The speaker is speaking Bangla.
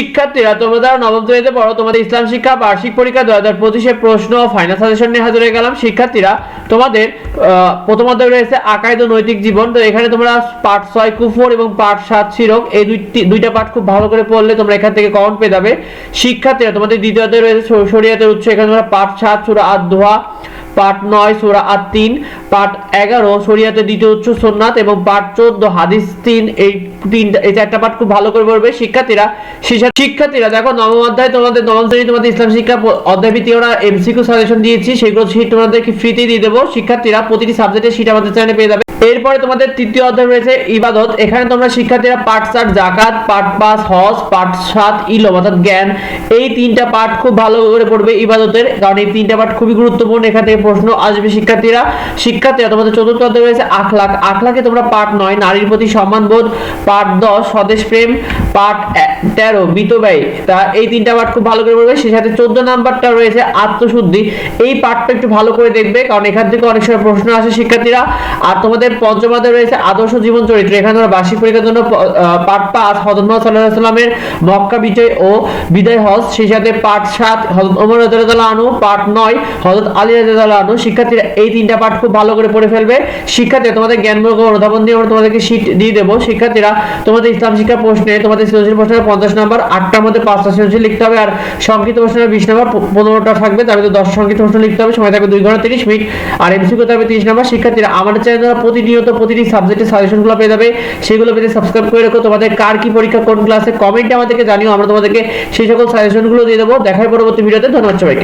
শিক্ষার্থীরা, তোমরা যারা নবম শ্রেণীতে পড়ো, তোমাদের ইসলাম শিক্ষা বার্ষিক পরীক্ষা দু হাজার পঁচিশে প্রশ্ন ফাইনাল সাজেশন নিয়ে হাজির হয়ে গেলাম। শিক্ষার্থীরা, তোমাদের প্রথম অধ্যায় রয়েছে আকাইদ ও নৈতিক জীবন। তো এখানে তোমরা পাঠ ছয়, কুফর এবং পাঠ সাত শিরক, এই দুইটি, দুইটা পাঠ খুব ভালো করে পড়লে তোমরা এখান থেকে কমন পেয়ে যাবে। শিক্ষার্থীরা, তোমাদের দ্বিতীয় অধ্যায় রয়েছে শরীয়তের উৎস। এখানে তোমরা পাঠ সাত, সুরা আদ দোহা পাঠ নয়, সুরা আট তিন পাঠ এগারো শরিয়াতের দ্বিতীয় উচ্চ সোননাথ এবং পাঠ চোদ্দ, হাদিস তিন, এই তিনটা, এই চারটা পাঠ খুব ভালো করে পড়বে। শিক্ষার্থীরা শিক্ষার্থীরা, দেখো নবম অধ্যায় তোমাদের, নবম শ্রেণি তোমাদের ইসলাম শিক্ষা অধ্যায় ভিত্তিক আমরা এমসিকিউ সাজেশন দিয়েছি। সেগুলো শীট তোমাদেরকে ফ্রিতেই দিয়ে দেবো। শিক্ষার্থীরা প্রতিটি সাবজেক্টের শীট আমাদের চ্যানেলে পেয়ে যাবে। এরপরে তোমাদের তৃতীয় অধ্যায় রয়েছে ইবাদত। এখানে তোমরা শিক্ষার্থীরা পাঠ চার, জাকাত, পাঠ পাঁচ, হজ, পাঠ সাত, ইলম অর্থাৎ জ্ঞান, এই তিনটা পাঠ খুব ভালো করে পড়বে ইবাদতের। কারণ এই তিনটা পাঠ খুবই গুরুত্বপূর্ণ। এখান থেকে প্রশ্ন আসবে শিক্ষার্থীরা। শিক্ষার্থীরা তোমাদের চতুর্থ অধ্যায় রয়েছে আখলাখ। আখলাখে তোমরা পাঠ নয়, নারীর প্রতি সম্মান বোধ পাঠ দশ, স্বদেশ প্রেম। এ- তেরো বিতব্যয় তা এই তিনটা পাঠ খুব ভালো করে পড়বে। সেই সাথে চোদ্দ নাম্বারটা রয়েছে আত্মশুদ্ধি। এই পাঠটা একটু ভালো করে দেখবে কারণ এখান থেকে অনেক সময় প্রশ্ন আসে শিক্ষার্থীরা। আর তোমাদের পঞ্চম রয়েছে আদর্শ জীবন চরিত্র। এখানে তোমরা বার্ষিক পরীক্ষার জন্য প- আহ, পাঠ পাঁচ হজরত মোহাম্মদ সাল্লাহ সাল্লামের মক্কা বিজয় ও বিদায় হজ। সেই সাথে পাঠ সাত হজরত ওমর রাদিয়াল্লাহু আনহু। পাঠ নয় হজরত আলী রাদিয়াল্লাহু আনু শিক্ষার্থীরা এই তিনটা পাঠ খুব ভালো করে পড়ে ফেলবে। শিক্ষার্থীরা তোমাদের জ্ঞানমূলক অনুধাবন দিয়ে আমরা তোমাদেরকে শীট দিয়ে দেবো। শিক্ষার্থীরা তোমাদের ইসলাম শিক্ষা প্রশ্নে তোমাদের সৃজনশীল প্রশ্নের পঞ্চাশ নাম্বার, আটটার মধ্যে পাঁচটা সৃজনশীল লিখতে হবে আর সংক্ষিপ্ত প্রশ্নের বিশ নাম্বার পনেরোটা থাকবে, তার মধ্যে দশ সংক্ষিপ্ত প্রশ্ন লিখতে হবে, সময় থাকবে দুই ঘণ্টা তিরিশ মিনিট। আর এমসি করতে হবে তিরিশ নাম্বার, শিক্ষার্থীরা আমাদের চ্যানেল প্রতিনিয়ত প্রতিটি সাবজেক্টের সাজেশনগুলো পেয়ে যাবে। সেগুলো পেতে সাবস্ক্রাইব করে রাখো, তোমাদের কার কি পরীক্ষা, কোন ক্লাসে কমেন্টে আমাদেরকে জানিও, আমরা তোমাদেরকে সেই সকল সাজেশনগুলো দিয়ে দেবো। দেখার পরবর্তী ভিডিওতে ধন্যবাদ সবাইকে।